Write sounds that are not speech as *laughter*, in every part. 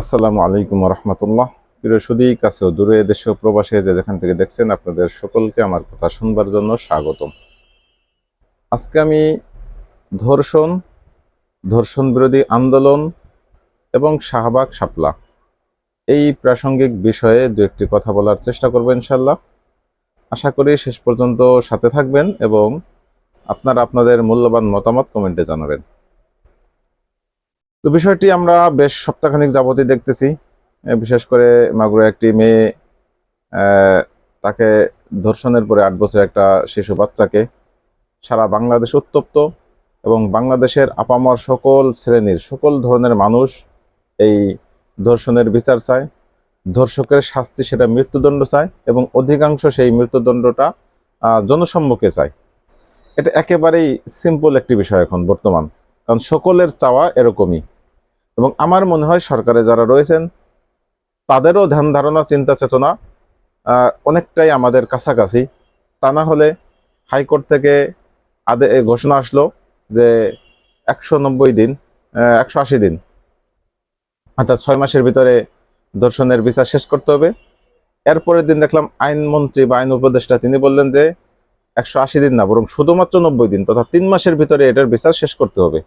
আসসালামু আলাইকুম রহমতুল্লাহ। প্রিয় সুদী কাছে দূরে দেশ ও প্রবাসে যে যেখান থেকে দেখছেন আপনাদের সকলকে আমার কথা শুনবার জন্য স্বাগতম। আজকে আমি ধর্ষণ ধর্ষণ বিরোধী আন্দোলন এবং শাহবাগ শাপলা এই প্রাসঙ্গিক বিষয়ে দু একটি কথা বলার চেষ্টা করব ইনশাল্লাহ আশা করি শেষ পর্যন্ত সাথে থাকবেন এবং আপনারা আপনাদের মূল্যবান মতামত কমেন্টে জানাবেন। তো বিষয়টি আমরা বেশ সপ্তাহখানিক যাবতই দেখতেছি। বিশেষ করে মাগুরা একটি মেয়ে তাকে ধর্ষণের পরে আট বছর একটা শিশু বাচ্চাকে সারা বাংলাদেশ উত্তপ্ত এবং বাংলাদেশের আপামর সকল শ্রেণির সকল ধরনের মানুষ এই ধর্ষণের বিচার চায়। ধর্ষকের শাস্তি সেটা মৃত্যুদণ্ড চায় এবং অধিকাংশ সেই মৃত্যুদণ্ডটা জনসম্মুখে চায়। এটা একেবারেই সিম্পল একটি বিষয় এখন বর্তমান, কারণ সকলের চাওয়া এরকমই। এবং আমার মনে হয় সরকারে যারা রয়েছেন, তাদেরও ধ্যান ধারণা, চিন্তা চেতনা অনেকটাই আমাদের কাছাকাছি। তা না হলে হাইকোর্ট থেকে আদে ঘোষণা আসলো যে একশো নব্বই দিন একশো আশি দিন। অর্থাৎ ছয় মাসের ভিতরে ধর্ষণের বিচার শেষ করতে হবে। এরপরের দিন দেখলাম আইনমন্ত্রী বা আইন উপদেষ্টা, তিনি বললেন যে একশো আশি দিন না, বরং শুধুমাত্র নব্বই দিন, তথা তিন মাসের ভিতরে এটার বিচার শেষ করতে হবে।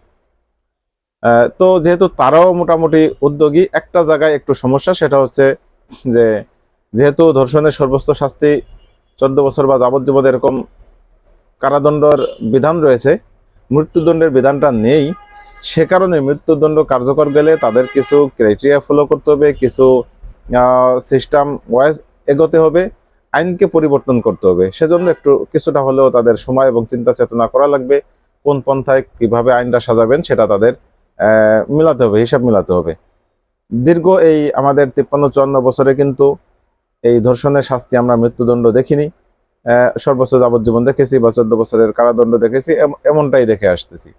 তো যেহেতু তারাও মোটামুটি উদ্যোগী, একটা জায়গায় একটু সমস্যা, সেটা হচ্ছে যে যেহেতু ধর্ষণের সর্বোচ্চ শাস্তি চোদ্দ বছর বা যাবজ্জীবন এরকম কারাদণ্ডর বিধান রয়েছে, মৃত্যুদণ্ডের বিধানটা নেই, সে কারণে মৃত্যুদণ্ড কার্যকর গেলে তাদের কিছু ক্রাইটেরিয়া ফলো করতে হবে, কিছু সিস্টেম ওয়াইজ এগোতে হবে, আইনকে পরিবর্তন করতে হবে। সেজন্য একটু কিছুটা হলেও তাদের সময় এবং চিন্তা চেতনা করা লাগবে, কোন পন্থায় কীভাবে আইনটা সাজাবেন সেটা তাদের মিলাতে হবে হিসাব মিলাতে হবে। দীর্ঘ এই আমাদের তিপ্পান্ন চুয়ান্ন বছরে কিন্তু এই ধর্ষণের শাস্তি আমরা মৃত্যুদণ্ড দেখিনি। সর্বোচ্চ যাবজ্জীবন দেখেছি বা চোদ্দ বছরের কারাদণ্ড দেখেছি এমনটাই দেখে আসতেছি।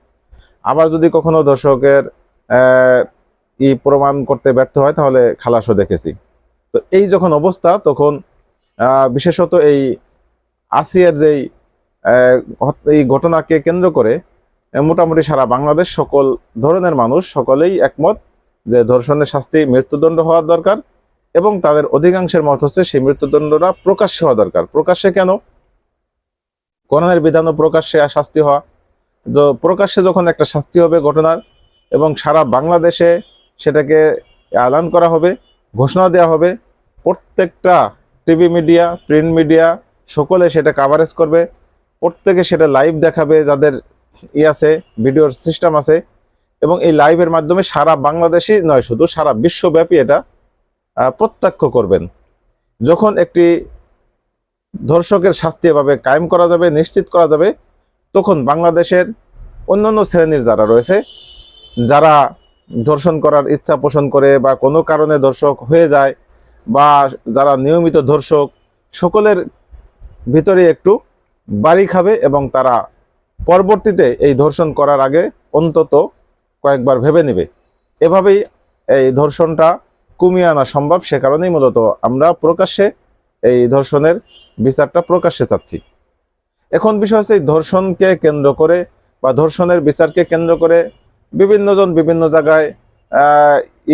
আবার যদি কখনো আহ, ই প্রমাণ করতে ব্যর্থ হয় তাহলে খালাসও দেখেছি। তো এই যখন অবস্থা তখন বিশেষত এই আসিয়ার যেই এই ঘটনাকে কেন্দ্র করে মোটামুটি সারা বাংলাদেশ সকল ধরনের মানুষ সকলেই একমত যে ধর্ষণের শাস্তি মৃত্যুদণ্ড হওয়া দরকার এবং তাদের অধিকাংশের মত হচ্ছে সেই মৃত্যুদণ্ডটা প্রকাশ্যে হওয়া দরকার। প্রকাশ্যে কেন? কোরআনের বিধানও প্রকাশ্যে শাস্তি হওয়া। প্রকাশ্যে যখন একটা শাস্তি হবে ঘটনার এবং সারা বাংলাদেশে সেটাকে আলান করা হবে, ঘোষণা দেওয়া হবে, প্রত্যেকটা টিভি মিডিয়া, প্রিন্ট মিডিয়া সকলে সেটা কাভারেজ করবে, প্রত্যেকে সেটা লাইভ দেখাবে যাদের ই আছে, ভিডিওর সিস্টেম আছে এবং এই লাইভের মাধ্যমে সারা বাংলাদেশই নয়, শুধু সারা বিশ্বব্যাপী এটা প্রত্যক্ষ করবেন। যখন একটি ধর্ষকের শাস্তি এভাবে কায়েম করা যাবে, নিশ্চিত করা যাবে, তখন বাংলাদেশের অন্যান্য শ্রেণির যারা রয়েছে, যারা ধর্ষণ করার ইচ্ছা পোষণ করে বা কোনো কারণে ধর্ষক হয়ে যায় বা যারা নিয়মিত ধর্ষক, সকলের ভিতরে একটু বাড়ি খাবে এবং তারা পরবর্তীতে এই ধর্ষণ করার আগে অন্তত কয়েকবার ভেবে নেবে। এভাবেই এই ধর্ষণটা কমিয়ে আনা সম্ভব, সে কারণেই মূলত আমরা প্রকাশ্যে এই ধর্ষণের বিচারটা প্রকাশ্যে চাচ্ছি। এখন বিষয় হচ্ছে এই ধর্ষণকে কেন্দ্র করে বা ধর্ষণের বিচারকে কেন্দ্র করে বিভিন্নজন বিভিন্ন জায়গায়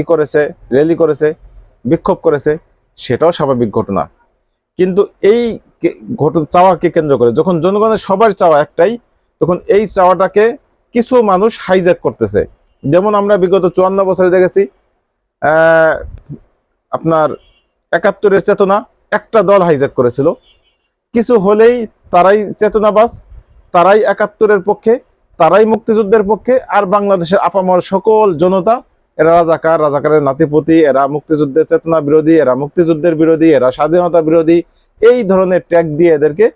ই করেছে র্যালি করেছে, বিক্ষোভ করেছে, সেটাও স্বাভাবিক ঘটনা। কিন্তু এই ঘটনা, চাওয়াকে কেন্দ্র করে, যখন জনগণের সবার চাওয়া একটাই তখন এই চাওয়াটাকে কিছু মানুষ হাইজ্যাক করতেছে। যেমন আমরা বিগত চুয়ান্ন বছরে দেখেছি আপনার একাত্তরের চেতনা একটা দল হাইজ্যাক করেছিল। কিছু হলেই তারাই চেতনাবাস তারাই একাত্তরের পক্ষে, তারাই মুক্তিযুদ্ধের পক্ষে, আর বাংলাদেশের আপামর সকল জনতা, এরা রাজাকার, রাজাকারের নাতিপতি, এরা মুক্তিযুদ্ধের চেতনা বিরোধী, এরা মুক্তিযুদ্ধের বিরোধী, এরা স্বাধীনতা বিরোধী, এই ধরনের ট্যাগ দিয়ে এদেরকে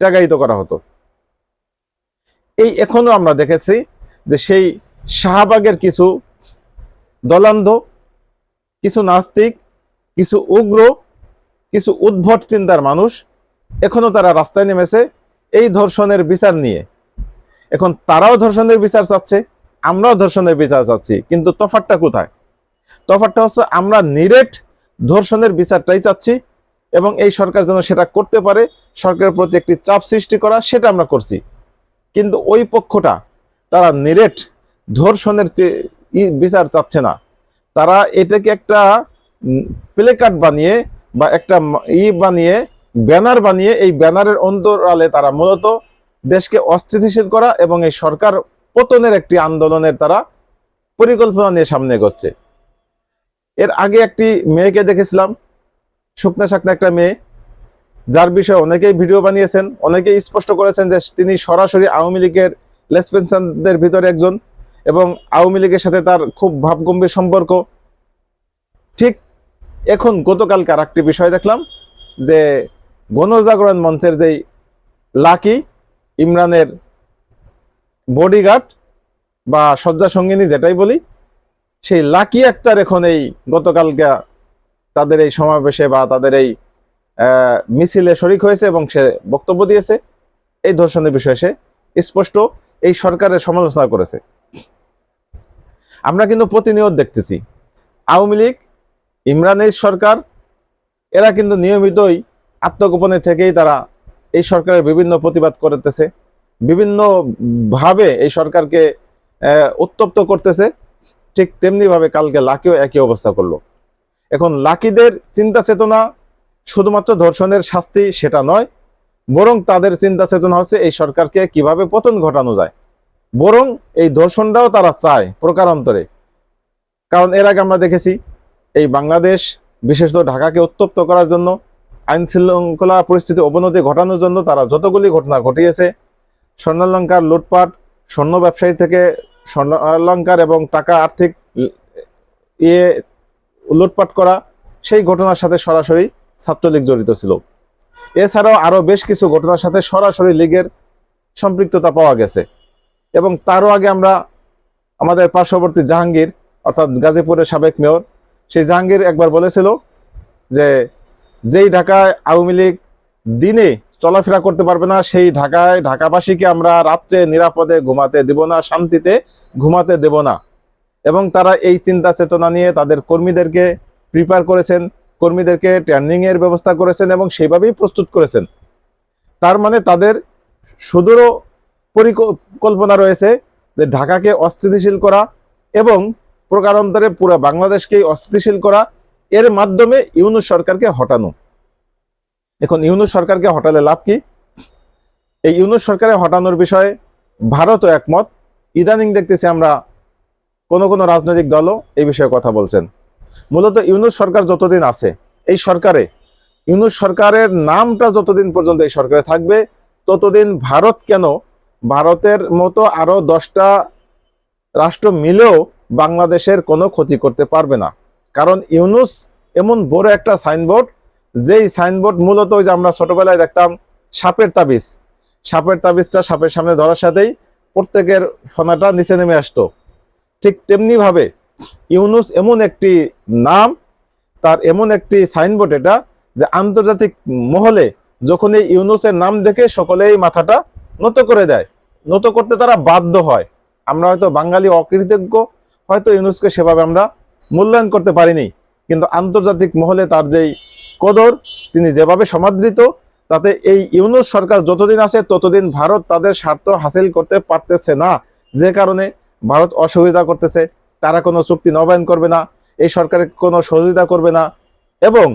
ট্যাগায়িত করা হতো। এই এখনও আমরা দেখেছি যে সেই শাহবাগের কিছু দলান্ধ, কিছু নাস্তিক, কিছু উগ্র, কিছু উদ্ভট চিন্তার মানুষ এখনও তারা রাস্তায় নেমেছে এই ধর্ষণের বিচার নিয়ে। এখন তারাও ধর্ষণের বিচার চাচ্ছে, আমরাও ধর্ষণের বিচার চাচ্ছি, কিন্তু তফাতটা কোথায়? তফাতটা হচ্ছে আমরা নিরেট ধর্ষণের বিচারটাই চাচ্ছি এবং এই সরকার যেন সেটা করতে পারে, সরকারের প্রতি একটি চাপ সৃষ্টি করা, সেটা আমরা করছি। কিন্তু ওই পক্ষটা তারা নিরেট ধর্ষণের বিচার চাচ্ছে না। তারা এটাকে একটা প্লে কার্ড বানিয়ে বা একটা ই বানিয়ে, ব্যানার বানিয়ে এই ব্যানারের অন্তরালে তারা মূলত দেশকে অস্থিতিশীল করা এবং এই সরকার পতনের একটি আন্দোলনের তারা পরিকল্পনা নিয়ে সামনে করছে এর আগে একটি মেয়েকে দেখেছিলাম শুকনা শাকনা একটা মেয়ে। যার বিষয়ে অনেকেই ভিডিও বানিয়েছেন, অনেকেই স্পষ্ট করেছেন যে তিনি সরাসরি আওয়ামী লীগের লেসপেন্সানদের ভিতরে একজন এবং আওয়ামী লীগের সাথে তার খুব ভাবগম্ভীর সম্পর্ক। ঠিক এখন গতকালকে আর একটি বিষয় দেখলাম যে গণজাগরণ মঞ্চের যেই লাকি, ইমরানের বডিগার্ড বা শয্যা সঙ্গিনী যেটাই বলি, সেই লাকি আক্তার এখন এই গতকালকে তাদের এই সমাবেশে বা তাদের এই মিছিলে শরিক হয়েছে এবং সে বক্তব্য দিয়েছে। এই ধর্ষণের বিষয়ে সে স্পষ্ট এই সরকারের সমালোচনা করেছে। আমরা কিন্তু প্রতিনিয়ত দেখতেছি, আওয়ামী লীগ, ইমরানের সরকার, এরা কিন্তু নিয়মিতই আত্মগোপনে থেকেই তারা এই সরকারের বিভিন্ন প্রতিবাদ করতেছে বিভিন্ন ভাবে এই সরকারকে উত্তপ্ত করতেছে, ঠিক তেমনিভাবে কালকে লাকিও একই অবস্থা করল। এখন লাকিদের চিন্তা চেতনা শুধুমাত্র ধর্ষণের শাস্তি সেটা নয়, বরং তাদের চিন্তা চেতনা হচ্ছে এই সরকারকে কীভাবে পতন ঘটানো যায়। বরং এই ধর্ষণটাও তারা চায় প্রকারান্তরে। কারণ এর আগে আমরা দেখেছি, এই বাংলাদেশ, বিশেষত ঢাকাকে উত্তপ্ত করার জন্য, আইন শৃঙ্খলা পরিস্থিতি অবনতি ঘটানোর জন্য তারা যতগুলি ঘটনা ঘটিয়েছে, স্বর্ণালঙ্কার লুটপাট, স্বর্ণ ব্যবসায়ী থেকে স্বর্ণালঙ্কার এবং টাকা আর্থিক ইয়ে লুটপাট করা, সেই ঘটনার সাথে সরাসরি ছাত্রলীগ জড়িত ছিল। এছাড়াও আরও বেশ কিছু ঘটনার সাথে সরাসরি লীগের সম্পৃক্ততা পাওয়া গেছে। এবং তারও আগে আমরা আমাদের পার্শ্ববর্তী জাহাঙ্গীর, অর্থাৎ গাজীপুরের সাবেক মেয়র, সেই জাহাঙ্গীর একবার বলেছিল যে, যেই ঢাকায় আওয়ামী লীগ দিনে চলাফেরা করতে পারবে না, সেই ঢাকায় ঢাকাবাসীকে আমরা রাত্রে নিরাপদে ঘুমাতে দেব না, শান্তিতে ঘুমাতে দেব না। এবং তারা এই চিন্তা চেতনা নিয়ে তাদের কর্মীদেরকে প্রিপেয়ার করেছেন। কর্মীদেরকে ট্রেনিং এর ব্যবস্থা করেছেন এবং সেভাবেই প্রস্তুত করেছেন। তার মানে তাদের সুদূর পরিকল্পনা রয়েছে যে ঢাকাকে অস্থিতিশীল করা এবং প্রকারান্তরে পুরো বাংলাদেশকেই অস্থিতিশীল করা। এর মাধ্যমে ইউনুস সরকারকে হটানো। এখন ইউনুস সরকারকে হটালে লাভ কি? এই ইউনুস সরকারে হটানোর বিষয়ে ভারতও একমত। ইদানিং দেখতেছি আমরা কোন কোন রাজনৈতিক দলও এই বিষয়ে কথা বলছেন। মূলত ইউনুস সরকার যতদিন আছে, এই সরকারে, ইউনুস সরকারের নামটা যতদিন পর্যন্ত এই সরকারে থাকবে, ততদিন ভারত কেন, ভারতের মতো আরও দশটা রাষ্ট্র মিলেও বাংলাদেশের কোনো ক্ষতি করতে পারবে না। কারণ ইউনুস এমন বড় একটা সাইনবোর্ড, যেই সাইনবোর্ড মূলত ওই যে আমরা ছোটবেলায় দেখতাম, সাপের তাবিজ। সাপের তাবিজটা সাপের সামনে ধরার সাথেই প্রত্যেকের ফনাটা নিচে নেমে আসতো। ঠিক তেমনি ভাবে ইউনুস এমন একটি নাম, তার এমন একটি সাইনবোর্ড এটা যে আন্তর্জাতিক মহলে যখন এই ইউনুসের নাম দেখে সকলেই মাথাটা নত করে দেয়। নত করতে তারা বাধ্য হয়। আমরা হয়তো বাঙালি অকৃতজ্ঞ, হয়তো ইউনুসকে সেভাবে আমরা মূল্যায়ন করতে পারিনি, কিন্তু আন্তর্জাতিক মহলে তার যেই কদর, তিনি যেভাবে সমাদৃত, তাতে এই ইউনুস সরকার যতদিন আছে ততদিন ভারত তাদের স্বার্থ হাসিল করতে পারতেছে না। যে কারণে ভারত অসুবিধা করতেছে। তারা কোনো চুক্তি নবায়ন করবে না এই সরকারের কোনো সহযোগিতা করবে না এবং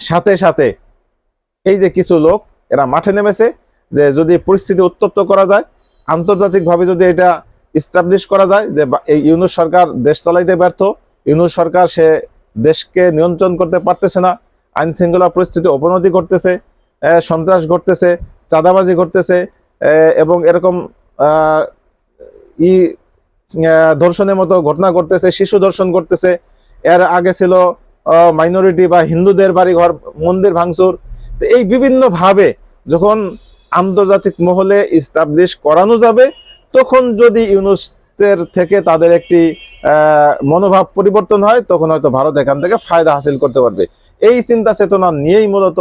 সাথে সাথে এই যে কিছু লোক এরা মাঠে নেমেছে যে যদি পরিস্থিতি উত্তপ্ত করা যায় আন্তর্জাতিকভাবে যদি এটা ইস্টাবলিশ করা যায় যে এই ইউনুস সরকার দেশ চালাইতে ব্যর্থ ইউনুস সরকার সে দেশকে নিয়ন্ত্রণ করতে পারতেছে না আইন শৃঙ্খলা পরিস্থিতি অবনতি আহ, সন্ত্রাস ঘটতেছে চাঁদাবাজি ঘটতেছে এবং এরকম ই ধর্ষণের মতো ঘটনা ঘটতেছে, শিশু ধর্ষণ করতেছে। এর আগে ছিল মাইনরিটি বা হিন্দুদের বাড়ি ঘর মন্দির ভাঙচুর। এই বিভিন্ন ভাবে যখন আন্তর্জাতিক মহলে ইস্টাবলিশ করানো যাবে, তখন যদি ইউনুসের থেকে তাদের একটি মনোভাব পরিবর্তন হয়, তখন হয়তো ভারত এখান থেকে ফায়দা হাসিল করতে পারবে। এই চিন্তা চেতনা নিয়েই মূলত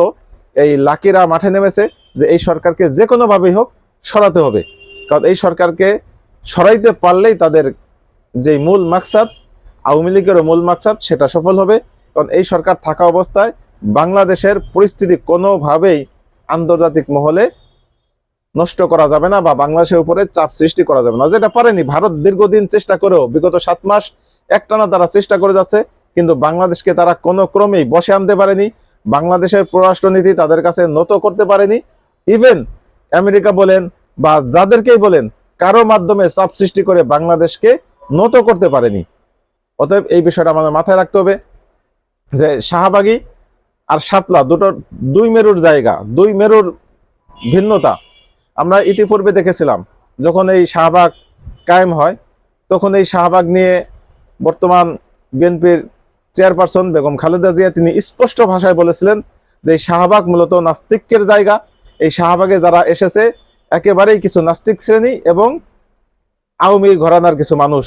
এই লাকিরা মাঠে নেমেছে যে এই সরকারকে যে কোনোভাবেই হোক সরাতে হবে। কারণ এই সরকারকে সরাইতে পারলেই তাদের যে মূল মাকসাদ, আওয়ামী লীগেরও মূল মাকসাদ, সেটা সফল হবে। কারণ এই সরকার থাকা অবস্থায় বাংলাদেশের পরিস্থিতি কোনোভাবেই আন্তর্জাতিক মহলে নষ্ট করা যাবে না বা বাংলাদেশের উপরে চাপ সৃষ্টি করা যাবে না। যেটা পারেনি, ভারত দীর্ঘদিন চেষ্টা করেও বিগত সাত মাস একটানা তারা চেষ্টা করে যাচ্ছে, কিন্তু বাংলাদেশকে তারা কোনো ক্রমেই বসে আনতে পারেনি। বাংলাদেশের পররাষ্ট্রনীতি তাদের কাছে নত করতে পারেনি। ইভেন আমেরিকা বলেন বা যাদেরকেই বলেন কারও মাধ্যমে চাপ সৃষ্টি করে বাংলাদেশকে নত করতে পারেনি। অতএব এই বিষয়টা আমাদের মাথায় রাখতে হবে যে শাহবাগী আর শাপলা দুটো দুই মেরুর জায়গা, দুই মেরুর ভিন্নতা। আমরা ইতিপূর্বে দেখেছিলাম, যখন এই শাহবাগ কায়েম হয়, তখন এই শাহবাগ নিয়ে বর্তমান বিএনপির চেয়ারপারসন বেগম খালেদা জিয়া তিনি স্পষ্ট ভাষায় বলেছিলেন যে শাহবাগ মূলত নাস্তিকের জায়গা। এই শাহবাগে যারা এসেছে একেবারেই কিছু নাস্তিক শ্রেণি এবং আওয়ামী ঘরানার কিছু মানুষ।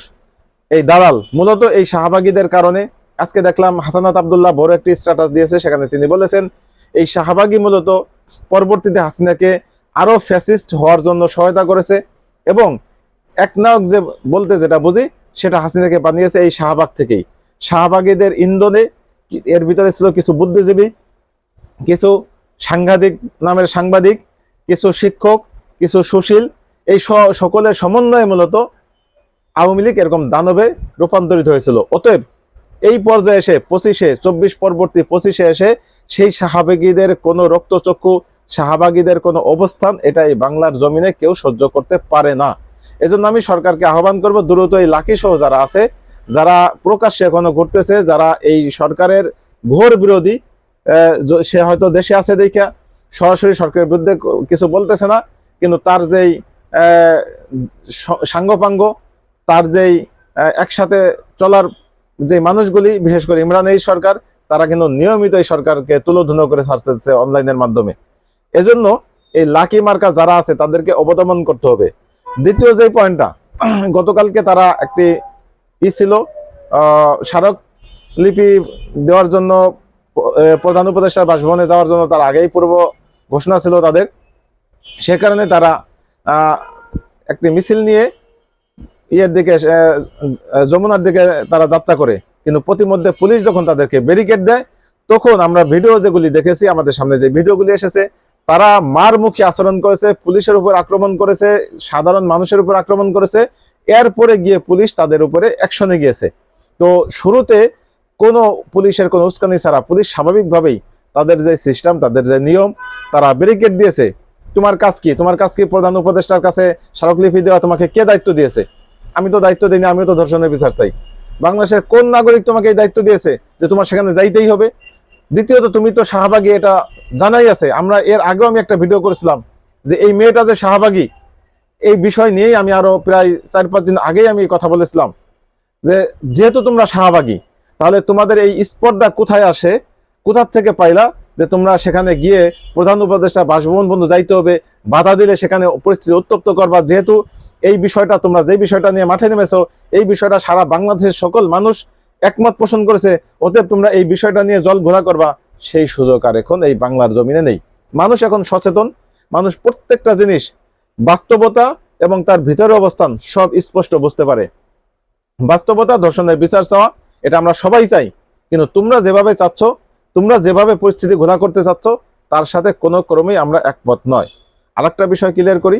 এই দালাল, মূলত এই শাহবাগীদের কারণে। আজকে দেখলাম হাসানাত আবদুল্লাহ বড় একটি স্ট্যাটাস দিয়েছে, সেখানে তিনি বলেছেন, এই শাহবাগী মূলত পরবর্তীতে হাসিনাকে আরও ফ্যাসিস্ট হওয়ার জন্য সহায়তা করেছে এবং এক নায়ক যে বলতে যেটা বুঝি, সেটা হাসিনাকে বানিয়েছে এই শাহবাগ থেকেই। শাহবাগীদের ইন্ধনে এর ভিতরে ছিল কিছু বুদ্ধিজীবী, কিছু সাংঘাতিক, নামের সাংবাদিক, কিছু শিক্ষক কিছু সুশীল, এই সকলের সমন্বয়ে মূলত আওয়ামী লীগ এরকম দানবে রূপান্তরিত হয়েছিল। অতএব এই পর্যায়ে এসে পঁচিশে, চব্বিশ পরবর্তী পঁচিশে এসে সেই শাহবাগীদের কোনো রক্তচক্ষু, শাহবাগীদের কোনো অবস্থান এটা এই বাংলার জমিনে কেউ সহ্য করতে পারে না। এজন্য আমি সরকারকে আহ্বান করব, দ্রুত এই লাকি সহ যারা আছে, যারা প্রকাশ্যে এখনও ঘটতেছে যারা এই সরকারের ঘোর বিরোধী সে হয়তো দেশে আছে দেখা সরাসরি সরকারের বিরুদ্ধে কিছু বলতেছে না। কিন্তু তার যেই সাঙ্গপাঙ্গ, তার যেই একসাথে চলার যে মানুষগুলি, বিশেষ করে ইমরান এই সরকার, তারা কিন্তু নিয়মিত এই সরকারকে তুলোধুনো করে ছাড়তেছে অনলাইনের মাধ্যমে। এজন্য এই লাকি মার্কা যারা আছে, তাদেরকে অবদমন করতে হবে। দ্বিতীয় যে পয়েন্টটা, *clears throat* গতকালকে তারা একটি ই ছিল স্মারক লিপি দেওয়ার জন্য প্রধান উপদেষ্টার বাসভবনে যাওয়ার জন্য তার আগেই পূর্ব ঘোষণা ছিল তাদের। সে কারণে তারা একটি মিছিল নিয়ে ইয়ের দিকে যমুনার দিকে তারা যাত্রা করে। কিন্তু প্রতিমধ্যে পুলিশ যখন তাদেরকে ব্যারিকেড দেয়, তখন আমরা ভিডিও যেগুলি দেখেছি, আমাদের সামনে যে ভিডিওগুলি এসেছে, তারা মার মারমুখী আচরণ করেছে, পুলিশের উপর আক্রমণ করেছে, সাধারণ মানুষের উপর আক্রমণ করেছে। এরপরে গিয়ে পুলিশ তাদের উপরে অ্যাকশনে গিয়েছে। তো শুরুতে কোনো পুলিশের কোনো উস্কানি ছাড়া পুলিশ স্বাভাবিকভাবেই তাদের যে সিস্টেম তাদের যে নিয়ম, তারা ব্যারিকেড দিয়েছে। তোমার কাজ কি? তোমার কাজ কি প্রধান উপদেষ্টার কাছে স্মারকলিপি দেওয়া তোমাকে কে দায়িত্ব দিয়েছে? আমি তো দায়িত্ব দিইনি, আমিও তো ধর্ষণের বিচার চাই। বাংলাদেশের কোন নাগরিক তোমাকে এই দায়িত্ব দিয়েছে যে তোমার সেখানে যাইতেই হবে? দ্বিতীয়ত, তুমি তো শাহবাগী, এটা জানাই আছে। আমরা এর আগেও আমি একটা ভিডিও করেছিলাম যে এই মেয়েটা যে শাহবাগী, এই বিষয় নিয়েই আমি আরও প্রায় চার পাঁচ দিন আগেই আমি কথা বলেছিলাম যে যেহেতু তোমরা শাহবাগী, তাহলে তোমাদের এই স্পর্ধা কোথায় আসে? কোথার থেকে পাইলা? যে তোমরা সেখানে গিয়ে প্রধান উপদেষ্টা বাসভবন বন্ধু যাইতে হবে, বাধা দিলে সেখানে পরিস্থিতি উত্তপ্ত করবা। যেহেতু এই বিষয়টা, তোমরা যে বিষয়টা নিয়ে মাঠে নেমেছো, এই বিষয়টা সারা বাংলাদেশের সকল মানুষ একমত পোষণ করেছে, অতএব তোমরা এই বিষয়টা নিয়ে জল ঘোলা করবা। সেই সুযোগ আর এখন এই বাংলার জমিনে নেই। মানুষ এখন সচেতন, মানুষ প্রত্যেকটা জিনিস, বাস্তবতা এবং তার ভিতরে অবস্থান সব স্পষ্ট বুঝতে পারে। বাস্তবতা দর্শনের বিচার চাওয়া, এটা আমরা সবাই চাই। কিন্তু তোমরা যেভাবে চাচ্ছ তোমরা যেভাবে পরিস্থিতি ঘোলা করতে চাচ্ছ, তার সাথে কোনো ক্রমেই আমরা একমত নয়। আরেকটা বিষয় ক্লিয়ার করি,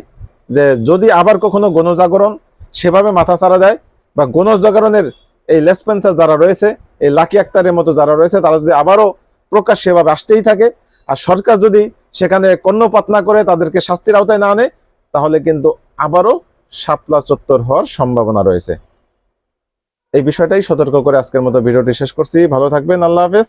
যে যদি আবার কখনো গণজাগরণ সেভাবে মাথা ছাড়া দেয়, বা গণজাগরণের এই লেসপেন্সার যারা রয়েছে, এই লাকি আক্তারের মতো যারা রয়েছে, তারা যদি আবারও প্রকাশ সেভাবে আসতেই থাকে, আর সরকার যদি সেখানে কর্ণপাত না করে তাদেরকে শাস্তির আওতায় না আনে, তাহলে কিন্তু আবারও শাপলা চত্বর হওয়ার সম্ভাবনা রয়েছে। এই বিষয়টাই সতর্ক করে আজকের মতো ভিডিওটি শেষ করছি। ভালো থাকবেন, আল্লাহ হাফেজ।